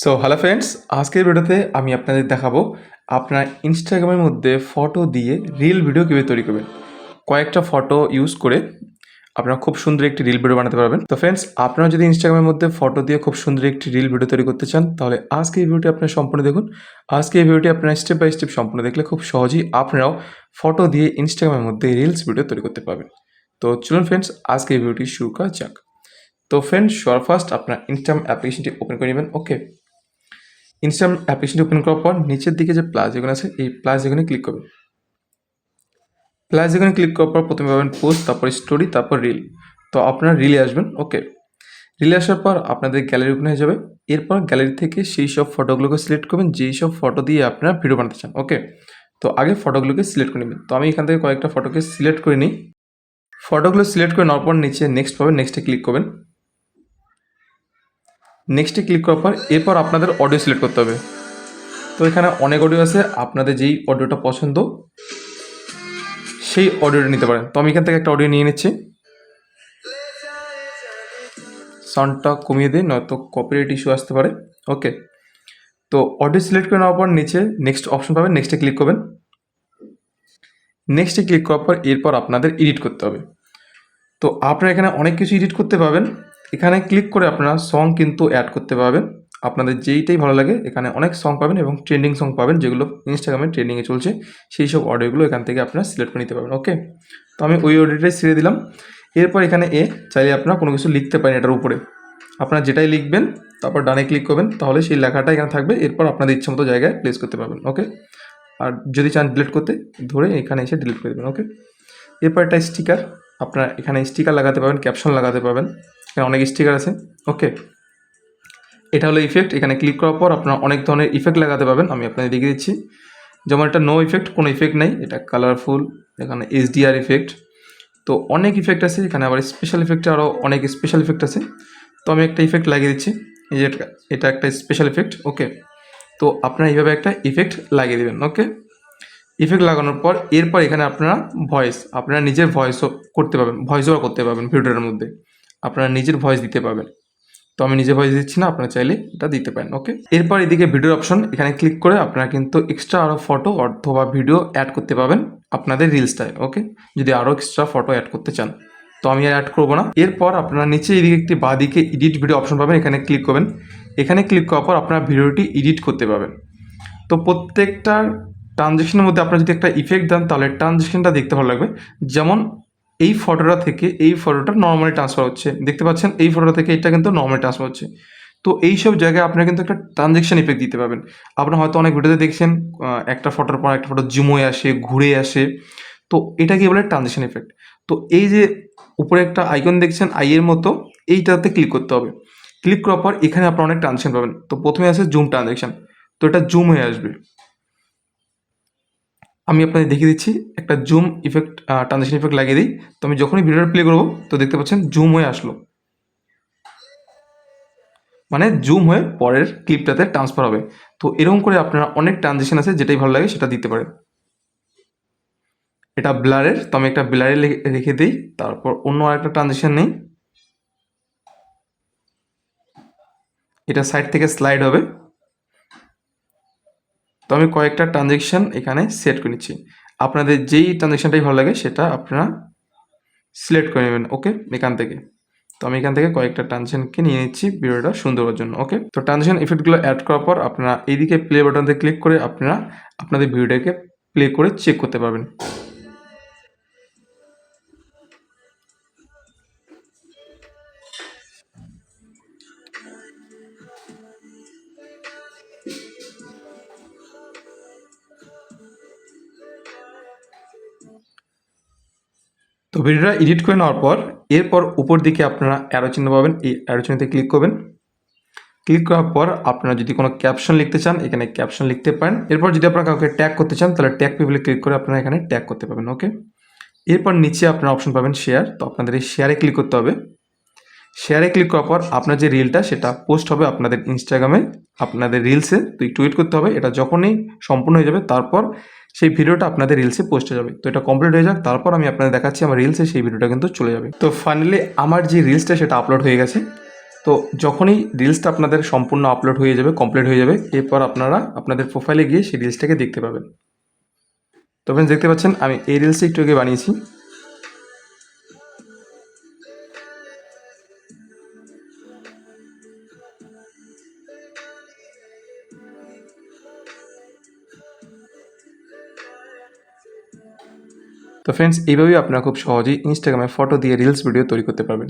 So hello friends আজকের ভিডিওতে আমি আপনাদের দেখাবো আপনার ইনস্টাগ্রামের মধ্যে ফটো দিয়ে রিল ভিডিও কীভাবে তৈরি করবেন। কয়েকটা ফটো ইউজ করে আপনারা খুব সুন্দর একটি রিল ভিডিও বানাতে পারবেন। তো ফ্রেন্ডস আপনারা যদি ইনস্টাগ্রামের মধ্যে ফটো দিয়ে খুব সুন্দর একটি রিল ভিডিও তৈরি করতে চান, তাহলে আজকে এই ভিডিওটি আপনারা সম্পূর্ণ দেখুন। আজকে এই ভিডিওটি আপনারা স্টেপ বাই স্টেপ সম্পূর্ণ দেখলে খুব সহজেই আপনারাও ফটো দিয়ে ইনস্টাগ্রামের মধ্যে রিলস ভিডিও তৈরি করতে পারবেন। তো চলুন ফ্রেন্ডস আজকে এই ভিডিওটি শুরু করা যাক। তো ফ্রেন্ডস সর ফার্স্ট আপনার ইনস্টাগ্রাম অ্যাপ্লিকেশনটি ওপেন করে নেবেন ওকে ইনস্টাগ্রাম অ্যাপ্লিকেশনটি ওপেন করার পর নিচের দিকে যে প্লাস এখানে আছে, এই প্লাস এখানে ক্লিক করবেন। প্লাস এখানে ক্লিক করার পর প্রথমে পাবেন পোস্ট তারপর স্টোরি তারপর রিল তো আপনারা রিলে আসবেন ওকে রিলে আসার পর আপনাদের গ্যালারি ওপেন হয়ে যাবে। এরপর গ্যালারি থেকে সেই সব ফটোগুলোকে সিলেক্ট করবেন, যেই সব ফটো দিয়ে আপনারা ভিডিও বানাতে চান ওকে তো আগে ফটোগুলোকে সিলেক্ট করে নেবেন। তো আমি এখান থেকে কয়েকটা ফটোকে সিলেক্ট করে নিই। ফটোগুলো সিলেক্ট করে নেওয়ার পর নিচে নেক্সট পাবেন নেক্সটে ক্লিক করবেন। নেক্সটে ক্লিক করার পর এরপর আপনাদের অডিও সিলেক্ট করতে হবে। তো এখানে অনেক অডিও আছে, আপনাদের যেই অডিওটা পছন্দ, সেই অডিওটা নিতে পারেন। তো আমি এখান থেকে একটা অডিও নিয়ে নিচ্ছি। সাউন্ডটা কমিয়ে দিই, নয়তো কপিরাইট ইস্যু আসতে পারে। ওকে তো অডিও সিলেক্ট করে নেওয়ার পর নিচে নেক্সট অপশন পাবেন নেক্সটে ক্লিক করবেন। নেক্সটে ক্লিক করার পর এরপর আপনাদের এডিট করতে হবে। তো আপনারা এখানে অনেক কিছু এডিট করতে পারবেন। এখানে ক্লিক করে আপনারা সং কিন্তু অ্যাড করতে পারবেন। আপনাদের যেইটাই ভালো লাগে, এখানে অনেক সং পাবেন এবং ট্রেন্ডিং সং পাবেন যেগুলো ইনস্টাগ্রামে ট্রেন্ডিংয়ে চলছে। সেই সব অডিওগুলো এখান থেকে আপনারা সিলেক্ট করে নিতে পারবেন ওকে তো আমি ওই অডিওটাই ছেড়ে দিলাম। এরপর এখানে এ, চাইলে আপনারা কোনো কিছু লিখতে পারেন এটার উপরে। আপনারা যেটাই লিখবেন, তারপর ডানে ক্লিক করবেন, তাহলে সেই লেখাটা এখানে থাকবে। এরপর আপনাদের ইচ্ছে মতো জায়গায় প্লেস করতে পারবেন ওকে আর যদি চান ডিলিট করতে, ধরে এখানে এসে ডিলিট করে দেবেন ওকে এরপর একটা স্টিকার আপনারা এখানে স্টিকার লাগাতে পারবেন ক্যাপশন লাগাতে পারবেন। এখানে অনেক স্টিকার আছে। ওকে এটা হলো ইফেক্ট এখানে ক্লিক করার পর আপনারা অনেক ধরনের ইফেক্ট লাগাতে পারবেন। আমি আপনাদের দেখিয়ে দিচ্ছি। যেমন এটা নো ইফেক্ট কোনো ইফেক্ট নেই। এটা কালারফুল এখানে এইচডিআর ইফেক্ট তো অনেক ইফেক্ট আছে। এখানে আবার স্পেশাল ইফেক্টে আরও অনেক স্পেশাল ইফেক্ট আছে। তো আমি একটা ইফেক্ট লাগিয়ে দিচ্ছি। এই যে এটা- একটা স্পেশাল ইফেক্ট ওকে তো আপনারা এইভাবে একটা ইফেক্ট লাগিয়ে দেবেন। ওকে ইফেক্ট লাগানোর পর এরপর এখানে আপনারা ভয়েস আপনারা নিজের ভয়েসও করতে পারবেন। ভয়েস ওভার করতে পারবেন ভিডিওটার মধ্যে। আপনারা নিজের ভয়েস দিতে পারবেন। তো আমি নিজে ভয়েস দিচ্ছি না, আপনারা চাইলে এটা দিতে পারেন ওকে এরপর এদিকে ভিডিওর অপশন এখানে ক্লিক করে আপনারা কিন্তু এক্সট্রা আরও ফটো অথবা ভিডিও অ্যাড করতে পারবেন আপনাদের রিলসটায় ওকে যদি আরও এক্সট্রা ফটো অ্যাড করতে চান। তো আমি আর অ্যাড করব না। এরপর আপনারা নিচে এদিকে একটি বাঁদিকে এডিট ভিডিও অপশন পাবেন, এখানে ক্লিক করবেন। এখানে ক্লিক করার পর আপনারা ভিডিওটি এডিট করতে পারবেন। তো প্রত্যেকটা ট্রানজেকশনের মধ্যে আপনারা যদি একটা ইফেক্ট দেন, তাহলে ট্রানজেকশনটা দেখতে ভালো লাগবে। যেমন এই ফটোটা থেকে এই ফটোটা নর্মালি ট্রান্সফার হচ্ছে। দেখতে পাচ্ছেন, এই ফটোটা থেকে এটা কিন্তু নর্মালি ট্রান্সফার হচ্ছে। তো এই সব জায়গায় আপনারা কিন্তু একটা ট্রানজেকশন ইফেক্ট দিতে পারবেন। আপনারা হয়তো অনেক ভিডিওতে দেখছেন একটা ফটোর পর একটা ফটো জুম হয়ে আসে, ঘুরে আসে। তো এটা এটাকে বলে ট্রানজেকশন ইফেক্ট তো এই যে উপরে একটা আইকন দেখছেন আইয়ের মতো, এইটাতে ক্লিক করতে হবে। ক্লিক করার পর এখানে আপনারা অনেক ট্রানজেকশন পাবেন। তো প্রথমে আছে জুম ট্রানজেকশন তো এটা জুম হয়ে আসবে। আমি আপনাদের দেখিয়ে দিচ্ছি একটা জুম ইফেক্ট ট্রানজেকশন ইফেক্ট লাগিয়ে দিই। তো আমি যখনই ভিডিওটা প্লে করব, তো দেখতে পাচ্ছেন জুম হয়ে আসলো। মানে জুম হয়ে পরের ক্লিপটাতে ট্রান্সফার হবে। তো এরকম করে আপনারা অনেক ট্রানজেকশন আছে, যেটাই ভালো লাগে সেটা দিতে পারেন। এটা ব্লারের তো আমি একটা ব্লারে রেখে দিই, তারপর অন্য আরেকটা ট্রানজেকশন নেই। এটা সাইড থেকে স্লাইড হবে। তো আমি কয়েকটা ট্রানজেকশন এখানে সেট করে নিচ্ছি। আপনাদের যেই ট্রানজেকশনটাই ভালো লাগে সেটা আপনারা সিলেক্ট করে নেবেন ওকে এখান থেকে। তো আমি এখান থেকে কয়েকটা ট্রানজেকশনকে নিয়ে নিচ্ছি ভিডিওটা সুন্দর করার জন্য ওকে তো ট্রানজেকশন ইফেক্টগুলো অ্যাড করার পর আপনারা এইদিকে প্লে বাটনতে ক্লিক করে আপনারা আপনাদের ভিডিওটাকে প্লে করে চেক করতে পারবেন। তো ভিডিওটা এডিট করে নেওয়ার পর, এরপর উপর দিকে আপনারা অ্যারো চিহ্ন পাবেন। এই অ্যারো চিহ্নতে ক্লিক করবেন। ক্লিক করার পর আপনারা যদি কোনো ক্যাপশন লিখতে চান, এখানে ক্যাপশন লিখতে পারেন। এরপর যদি আপনারা কাউকে ট্যাগ করতে চান, তাহলে ট্যাগ পিপলে ক্লিক করে আপনারা এখানে ট্যাগ করতে পারবেন ওকে এরপর নিচে আপনারা অপশন পাবেন শেয়ার তো আপনাদের এই শেয়ারে ক্লিক করতে হবে। শেয়ারে ক্লিক করার পর আপনার যে রিলটা সেটা পোস্ট হবে আপনাদের ইনস্টাগ্রামে আপনাদের রিলসে তো ওয়েট করতে হবে। এটা যখনই সম্পূর্ণ হয়ে যাবে, তারপর সেই ভিডিওটা আপনাদের রিলসে পোস্টে যাবে। তো এটা কমপ্লিট হয়ে যাক, তারপর আমি আপনাদের দেখাচ্ছি আমার রিলসে সেই ভিডিওটা কিন্তু চলে যাবে। তো ফাইনালি আমার যে রিলসটা সেটা আপলোড হয়ে গেছে। তো যখনই রিলসটা আপনাদের সম্পূর্ণ আপলোড হয়ে যাবে কমপ্লিট হয়ে যাবে, এরপর আপনারা আপনাদের প্রোফাইলে গিয়ে সেই রিলসটাকে দেখতে পাবেন। তো ফ্রেন্ডস দেখতে পাচ্ছেন, আমি এই রিলসটা একটু আগে বানিয়েছি। তো ফ্রেন্ডস এইভাবেই আপনারা খুব সহজেই ইনস্টাগ্রামে ফটো দিয়ে রিলস ভিডিও তৈরি করতে পারবেন।